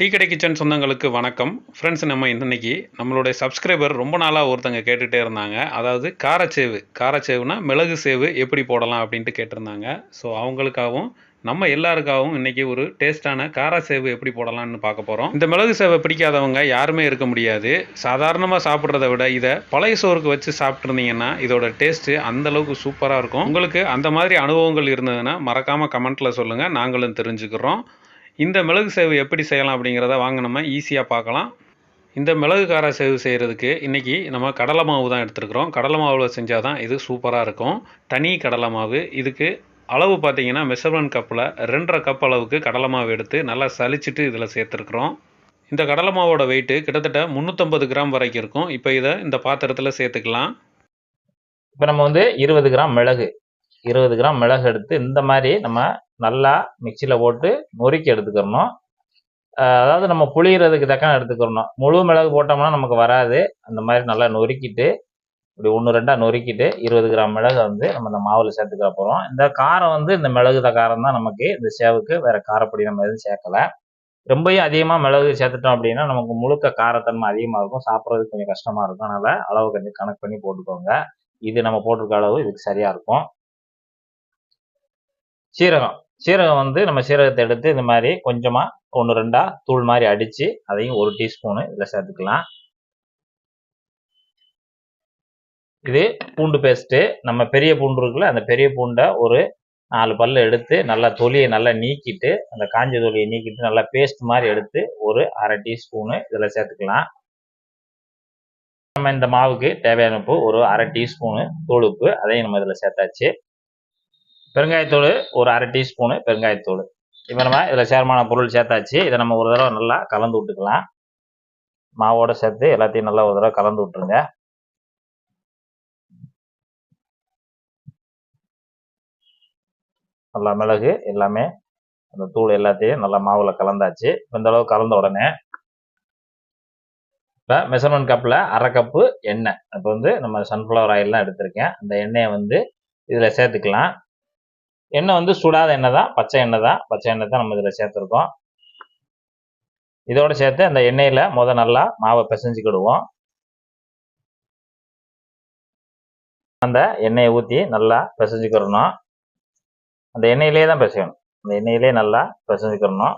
Tea கடை kitchen சொந்தங்களுக்கு வணக்கம். ஃப்ரெண்ட்ஸ் நம்ம இன்னைக்கு நம்மளுடைய சப்ஸ்கிரைபர் ரொம்ப நாளாக ஒருத்தங்க கேட்டுகிட்டே இருந்தாங்க. அதாவது காரச்சேவு. காரச்சேவுனா மிளகு சேவு எப்படி போடலாம் அப்படின்ட்டு கேட்டிருந்தாங்க. ஸோ அவங்களுக்காகவும் நம்ம எல்லாருக்காகவும் இன்றைக்கி ஒரு டேஸ்டான காரச்சேவு எப்படி போடலாம்னு பார்க்க போகிறோம் இந்த மிளகு சேவை பிடிக்காதவங்க யாருமே இருக்க முடியாது. சாதாரணமாக சாப்பிட்றத விட இதை பழைய சோறுக்கு வச்சு சாப்பிட்ருந்தீங்கன்னா இதோட டேஸ்ட்டு அந்தளவுக்கு சூப்பராக இருக்கும். உங்களுக்கு அந்த மாதிரி அனுபவங்கள் இருந்ததுன்னா மறக்காமல் கமெண்ட்டில் சொல்லுங்கள் நாங்களும் தெரிஞ்சுக்கிறோம். இந்த மிளகு சேவு எப்படி செய்யலாம் அப்படிங்கிறத வாங்க நம்ம ஈஸியாக பார்க்கலாம். இந்த மிளகு கார சேவு செய்கிறதுக்கு இன்றைக்கி நம்ம கடலை மாவு தான் எடுத்துருக்குறோம். கடலை மாவில் செஞ்சால் தான் இது சூப்பராக இருக்கும். தனி கடலை மாவு. இதுக்கு அளவு பார்த்தீங்கன்னா மெஷர்மெண்ட் கப்பில் ரெண்டரை கப் அளவுக்கு கடலை மாவு எடுத்து நல்லா சலிச்சிட்டு இதில் சேர்த்துருக்குறோம். இந்த கடலை மாவோட வெயிட்டு கிட்டத்தட்ட முந்நூற்றம்பது கிராம் வரைக்கும் இருக்கும். இப்போ இதை இந்த பாத்திரத்தில் சேர்த்துக்கலாம். இப்போ நம்ம வந்து இருபது கிராம் மிளகு. இருபது கிராம் மிளகு எடுத்து இந்த மாதிரி நம்ம நல்லா மிக்சியில் போட்டு நொறுக்கி எடுத்துக்கிறணும். அதாவது நம்ம புளியறதுக்கு தக்கன எடுத்துக்கிறணும். முழு மிளகு போட்டோம்னா நமக்கு வராது. அந்த மாதிரி நல்லா நொறுக்கிட்டு இப்படி ஒன்று ரெண்டாக நொறுக்கிட்டு இருபது கிராம் மிளகு வந்து நம்ம இந்த மாவில் சேர்த்துக்க போகிறோம் இந்த காரம் வந்து இந்த மிளகு காரம் தான் நமக்கு. இந்த சேவுக்கு வேறு காரப்பொடி நம்ம எதுவும் சேர்க்கல. ரொம்பவும் அதிகமாக மிளகு சேர்த்துட்டோம் அப்படின்னா நமக்கு முழுக்க காரத்தன்மை அதிகமாக இருக்கும். சாப்பிட்றதுக்கு கொஞ்சம் கஷ்டமாக இருக்கும். அதனால் அளவு கொஞ்சம் கணக்கு பண்ணி போட்டுக்கோங்க. இது நம்ம போட்டிருக்க அளவு இதுக்கு சரியாக இருக்கும். சீரகம். சீரகம் வந்து நம்ம சீரகத்தை எடுத்து இந்த மாதிரி கொஞ்சமாக ஒன்று ரெண்டாக தூள் மாதிரி அடித்து அதையும் ஒரு டீஸ்பூனு இதில் சேர்த்துக்கலாம். இது பூண்டு பேஸ்ட்டு நம்ம பெரிய பூண்டு இருக்குல்ல அந்த பெரிய பூண்டை ஒரு நாலு பல்லு எடுத்து நல்லா தொலியை நல்லா நீக்கிட்டு அந்த காஞ்ச தொலியை நீக்கிட்டு நல்லா பேஸ்ட் மாதிரி எடுத்து ஒரு அரை டீஸ்பூனு இதில் சேர்த்துக்கலாம். நம்ம இந்த மாவுக்கு தேவையான உப்பு ஒரு அரை டீஸ்பூனு தோல் உப்பு அதையும் நம்ம இதில் சேர்த்தாச்சு. பெருங்காயத்தூள் ஒரு அரை டீஸ்பூனு பெருங்காயத்தூள். இப்போ நம்ம இதில் சேர்மான பொருள் சேர்த்தாச்சு. இதை நம்ம ஒரு தடவை நல்லா கலந்து விட்டுக்கலாம். மாவோட சேர்த்து எல்லாத்தையும் நல்லா ஒரு தடவை கலந்து விட்டுருங்க. நல்லா மிளகு எல்லாமே அந்த தூள் எல்லாத்தையும் நல்லா மாவில் கலந்தாச்சு. இந்த அளவு கலந்த உடனே இப்போ மெஷர்மெண்ட் கப்பில் அரை கப்பு எண்ணெய். இப்போ வந்து நம்ம சன்ஃப்ளவர் ஆயிலெலாம் எடுத்திருக்கேன். அந்த எண்ணெயை வந்து இதில் சேர்த்துக்கலாம். எண்ணெய் வந்து சுடாத எண்ணெய் தான் பச்சை எண்ணெய் தான். பச்சை எண்ணெய் தான் நம்ம இதில் சேர்த்துருக்கோம். இதோட சேர்த்து அந்த எண்ணெயில் முத நல்லா மாவை பிசைஞ்சுக்கிடுவோம். அந்த எண்ணெயை ஊற்றி நல்லா பிசைஞ்சுக்கிறணும் அந்த எண்ணெயிலே தான் பிசையணும். அந்த எண்ணெயிலே நல்லா பிசைஞ்சுக்கிறணும்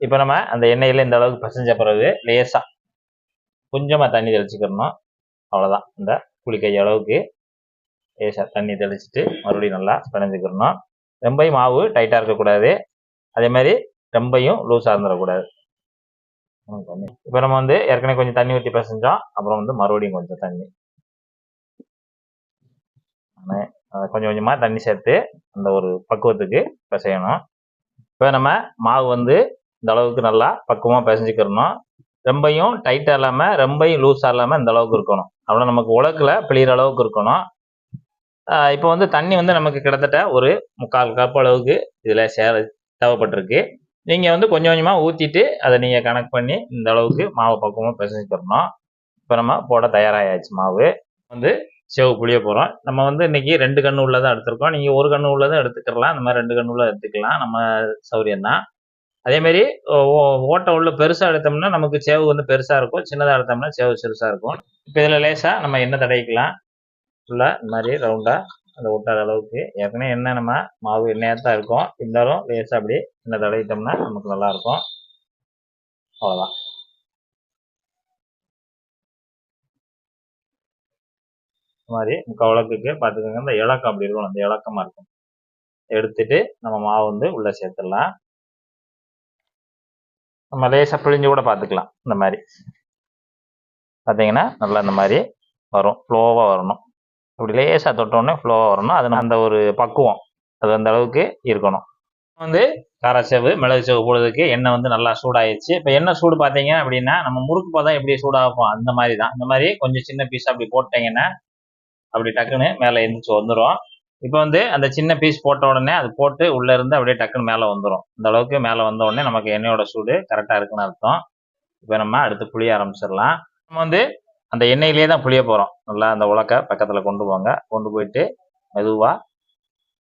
இப்போ நம்ம அந்த எண்ணெயில் இந்த அளவுக்கு பிசைஞ்ச பிறகு லேசாக கொஞ்சமாக தண்ணி தெளிச்சுக்கிறணும் அவ்வளோதான் இந்த புளிக்கை அளவுக்கு தண்ணி தெளிச்சுட்டு மறுபடியும் நல்லா பிணைஞ்சிக்கிறணும். ரொம்பையும் மாவு டைட்டாக இருக்கக்கூடாது. அதே மாதிரி ரொம்பையும் லூஸாக இருந்துடக்கூடாது. இப்போ நம்ம வந்து ஏற்கனவே கொஞ்சம் தண்ணி ஊற்றி பிசைஞ்சோம். அப்புறம் வந்து மறுபடியும் கொஞ்சம் தண்ணி. கொஞ்சம் கொஞ்சமாக தண்ணி சேர்த்து அந்த ஒரு பக்குவத்துக்கு பிசையணும். இப்போ நம்ம மாவு வந்து இந்த அளவுக்கு நல்லா பக்குவமாக பிசைஞ்சிக்கிறணும். ரொம்பையும் டைட்டாக இல்லாமல் ரொம்பையும் லூஸாக இல்லாமல் இந்த அளவுக்கு இருக்கணும். அப்புறம் நமக்கு உலக்கில் பிழிகிற அளவுக்கு இருக்கணும். இப்போ வந்து தண்ணி வந்து நமக்கு கிட்டத்தட்ட ஒரு முக்கால் கப் அளவுக்கு இதில் சேர தேவைப்பட்டிருக்கு. நீங்கள் வந்து கொஞ்சம் கொஞ்சமாக ஊற்றிட்டு அதை நீங்கள் கணக்கு பண்ணி இந்த அளவுக்கு மாவு பக்குவமாக பிசைஞ்சு தரணும். இப்போ நம்ம போட தயாராகியாச்சு மாவு. வந்து செவ் புளிய போகிறோம் நம்ம வந்து இன்னைக்கு ரெண்டு கண்ணு உள்ளதான் எடுத்திருக்கோம். நீங்கள் ஒரு கண்ணு உள்ளதும் எடுத்துக்கலாம் இந்த மாதிரி ரெண்டு கண்ணு உள்ள எடுத்துக்கலாம். நம்ம சௌரியம் தான். அதேமாரி ஓட்டை உள்ள பெருசாக எடுத்தோம்னா நமக்கு சேவு வந்து பெருசாக இருக்கும். சின்னதாக எடுத்தோம்னா சேவு சிறுசாக இருக்கும். இப்போ இதில் லேசாக நம்ம எண்ணெய் தடைக்கலாம் ஃபுல்லாக இந்த மாதிரி ரவுண்டாக அந்த ஒட்டாத அளவுக்கு. ஏற்கனவே என்ன நம்ம மாவு எண்ணெயாக தான் இருக்கும். இருந்தாலும் லேசாக அப்படி எண்ணெய் தடவிட்டோம்னா நமக்கு நல்லாயிருக்கும். அவ்வளோதான் இந்த மாதிரி முக்கால் விளக்குக்கு பார்த்துக்கோங்க. இந்த இலக்கம் அப்படி இருக்கும். அந்த இலக்கமாக இருக்கும். எடுத்துட்டு நம்ம மாவு வந்து உள்ளே சேர்த்துடலாம். நம்ம லேசாக பிழிஞ்சு கூட பார்த்துக்கலாம். இந்த மாதிரி. பார்த்தீங்கன்னா நல்லா இந்த மாதிரி வரும். ஃப்ளோவாக வரணும். இப்படி லேசாக தொட்டோடனே ஃப்ளோவாக வரணும். அது அந்த ஒரு பக்குவம். அது அந்த அளவுக்கு இருக்கணும். வந்து காரச்சவு மிளகு சவு போடுறதுக்கு எண்ணெய் வந்து நல்லா சூடாயிடுச்சு இப்போ எண்ணெய் சூடு பார்த்தீங்க அப்படின்னா நம்ம முறுக்கு பார்த்தா எப்படி சூடாகும் அந்த மாதிரி தான் இந்த மாதிரி கொஞ்சம் சின்ன பீஸ் அப்படி போட்டிங்கன்னா அப்படி டக்குன்னு மேலே எழுந்திரிச்சு வந்துடும் இப்போ வந்து அந்த சின்ன பீஸ் போட்ட உடனே அது போட்டு உள்ளே இருந்து அப்படியே டக்குன்னு மேலே வந்துடும் இந்த அளவுக்கு மேலே வந்த உடனே நமக்கு எண்ணெயோட சூடு கரெக்டாக இருக்குன்னு அர்த்தம். இப்போ நம்ம அடுத்து புளிய ஆரம்பிச்சிடலாம். நம்ம வந்து அந்த எண்ணெயிலே தான் புளிய போகிறோம் நல்லா அந்த உலக்க பக்கத்தில் கொண்டு போங்க. கொண்டு போயிட்டு மெதுவாக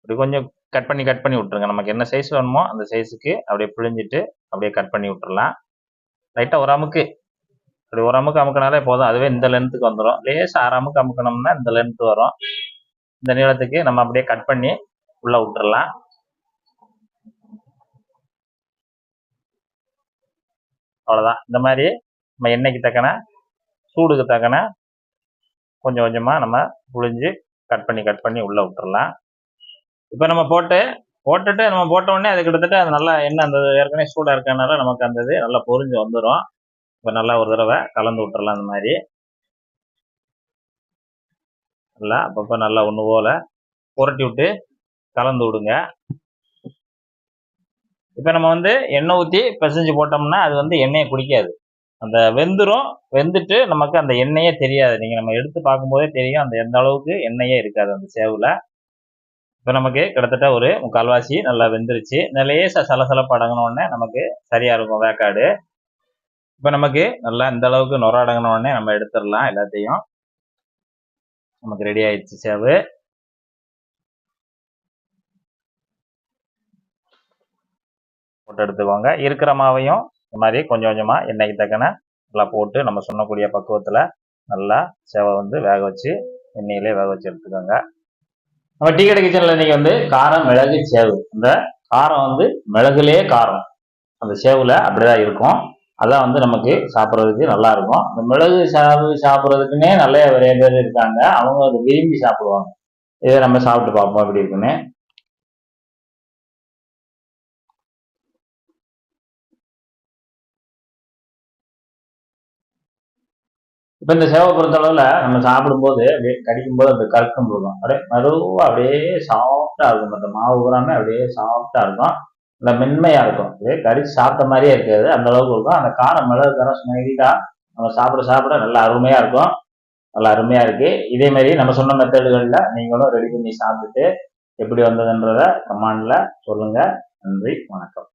இப்படி கொஞ்சம் கட் பண்ணி கட் பண்ணி விட்ருங்க நமக்கு என்ன சைஸ் வேணுமோ அந்த சைஸுக்கு அப்படியே பிழிஞ்சிட்டு அப்படியே கட் பண்ணி விட்டுறலாம். லைட்டாக ஒரு அமுக்கு. அப்படி ஒரு அமுக்கு அமுக்கினாலே போதும். அதுவே இந்த லென்த்துக்கு வந்துடும் லேசாக அரை அமுக்கு அமுக்கணும்னா இந்த லென்த்து வரும். இந்த நீளத்துக்கு நம்ம அப்படியே கட் பண்ணி உள்ளே விட்டுறலாம். அவ்வளோதான் இந்த மாதிரி நம்ம எண்ணெய்க்கு தக்கன சூடுக்கு தக்கன கொஞ்சம் கொஞ்சமாக நம்ம புழிஞ்சு கட் பண்ணி கட் பண்ணி உள்ளே விட்டுறலாம். இப்போ நம்ம போட்டு போட்டுட்டு நம்ம போட்ட உடனே அது கிட்டத்தட்ட அது நல்லா என்ன அந்த ஏற்கனவே சூடாக இருக்கனால நமக்கு அந்த இது நல்லா பொறிஞ்சு வந்துடும் இப்போ நல்லா ஒரு தடவை கலந்து விட்டுறலாம் அந்த மாதிரி. நல்லா அப்பப்போ நல்லா ஒன்று போல் புரட்டி விட்டு கலந்து விடுங்க. இப்போ நம்ம வந்து எண்ணெய் ஊற்றி பிசைஞ்சு போட்டோம்னா அது வந்து எண்ணெயை குடிக்காது. அந்த வெந்துரும் வெந்துட்டு நமக்கு அந்த எண்ணெயே தெரியாது. நீங்கள் நம்ம எடுத்து பார்க்கும்போதே தெரியும். அந்த எந்த அளவுக்கு எண்ணெயே இருக்காது அந்த சேவில். இப்போ நமக்கு கிட்டத்தட்ட ஒரு முக்கால்வாசி நல்லா வெந்துருச்சு. நிலையே லேசாக சலசலப்பு அடங்கின நமக்கு சரியாக இருக்கும் வேக்காடு. இப்போ நமக்கு நல்லா இந்த அளவுக்கு நுர அடங்கினோடனே நம்ம எடுத்துடலாம் எல்லாத்தையும். நமக்கு ரெடி ஆயிடுச்சு சேவு. போட்டு எடுத்துக்கோங்க. இருக்கிற மாவையும் இந்த மாதிரி கொஞ்சம் கொஞ்சமாக எண்ணெய்க்கு தக்கன நல்லா போட்டு நம்ம சொன்னக்கூடிய பக்குவத்தில் நல்லா சேவை வந்து வேக வச்சு எண்ணெயிலே வேக வச்சு எடுத்துக்கோங்க. நம்ம டீ கடை கிச்சனில் இன்றைக்கி வந்து காரம் மிளகு சேவு. இந்த காரம் வந்து மிளகுலே காரம். அந்த சேவில் அப்படிதான் இருக்கும். அதான் வந்து நமக்கு சாப்பிட்றதுக்கு நல்லா இருக்கும். இந்த மிளகு சாவு சாப்பிட்றதுக்குன்னே நிறைய நிறைய பேர் இருக்காங்க. அவங்க அதை விரும்பி சாப்பிடுவாங்க. இதை நம்ம சாப்பிட்டு பார்ப்போம் எப்படி இருக்குன்னு. இப்போ இந்த சேவை பொறுத்தளவில் நம்ம சாப்பிடும்போது அப்படியே கடிக்கும்போது அந்த கலக்கும் போதும் அப்படியே மெதுவாக அப்படியே சாஃப்டாக இருக்கும். அந்த மாவு பூராமே அப்படியே சாஃப்டாக இருக்கும். நல்லா மென்மையாக இருக்கும். அப்படியே கடிச்சு சாப்பிட்ட மாதிரியே இருக்காது. அந்த அளவுக்கு இருக்கும். அந்த காரம் மிளகு காரம் ஸ்மைல்டாக நம்ம சாப்பிட சாப்பிட நல்லா அருமையாக இருக்கும். நல்லா அருமையாக இருக்குது இதே மாதிரி நம்ம சொன்ன மெத்தடுகளில் நீங்களும் ரெடி பண்ணி சாப்பிட்டுட்டு எப்படி வந்ததுன்றத கமாண்டில் சொல்லுங்கள் நன்றி வணக்கம்.